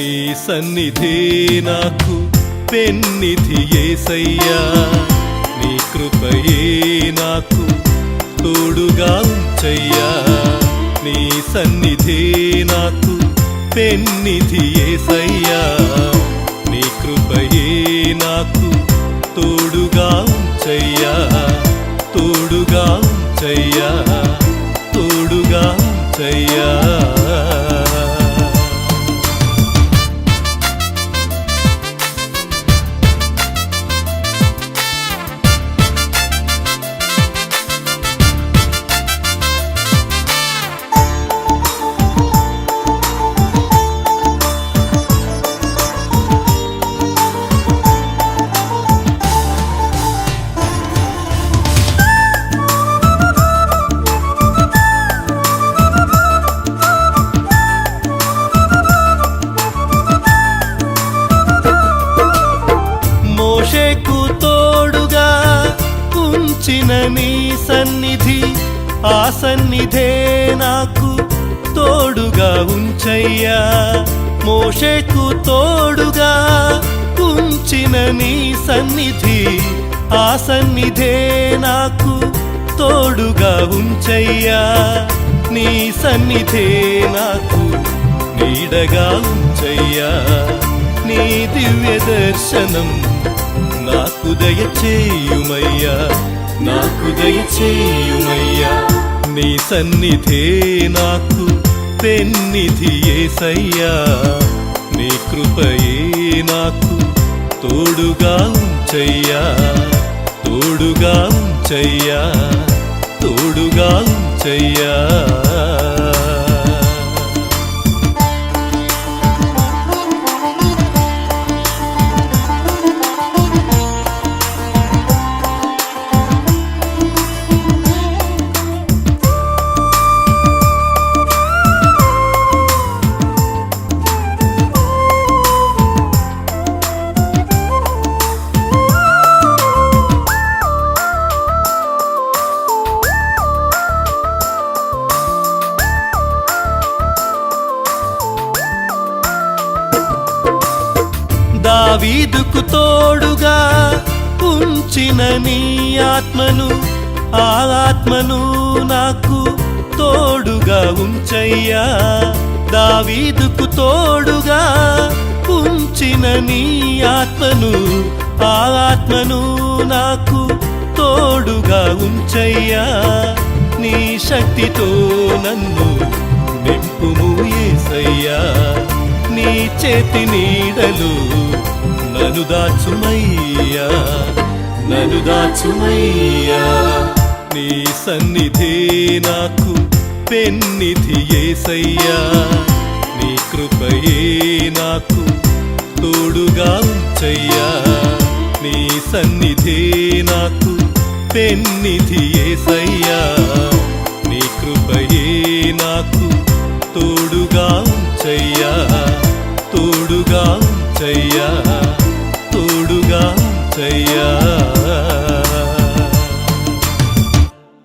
నీ సన్నిధి నాకు పెన్నిధి ఏసయ్యా. నీ కృపయే నాకు తోడుగా ఉంచయ్యా. నీ సన్నిధి నాకు పెన్నిధి ఏసయ్యా. నీ కృపయే నాకు తోడుగా ఉంచయ్యా. తోడుగా ఉంచయ్యా. తోడుగా ఉంచయ్యా. నీ సన్నిధి ఆ సన్నిధే నాకు తోడుగా ఉంచయ్యా. మోషకు తోడుగా ఉంచిన నీ సన్నిధి ఆ సన్నిధే నాకు తోడుగా ఉంచయ్యా. నీ సన్నిధే నాకు నీడగా ఉంచయ్యా. నీ దివ్య దర్శనం నాకు దయచేయుమయ్యా. నాకు దయచేయుమయ్యా. నీ సన్నిధే నాకు పెన్నిధి ఏసయ్యా. నీ కృపయే నాకు తోడుగా ఉంచయ్యా. తోడుగా ఉంచయ్యా. తోడుగా ఉంచయ్యా. దావీదుకు తోడుగా ఉంచిన నీ ఆత్మను ఆ ఆత్మను నాకు తోడుగా ఉంచయ్యా. దావీదుకు తోడుగా ఉంచిన నీ ఆత్మను ఆ ఆత్మను నాకు తోడుగా ఉంచయ్యా. నీ శక్తితో నన్ను నింపుము ఏసయ్యా. నీ చేతి నీడలు నను దాచుమయ్యా నను దాచుమయ్యా. నీ సన్నిధే నాకు పెన్నిధి ఏసయ్యా. నీ కృపయే నాకు తోడుగా ఉంచయ్యా. నీ సన్నిధే నాకు పెన్నిధి ఏసయ్యా. నీ కృపయే నాకు తోడుగా ఉంచయ్యా తోడుగా ఉంచయ్యా. తోడుగా ఉంచయ్యా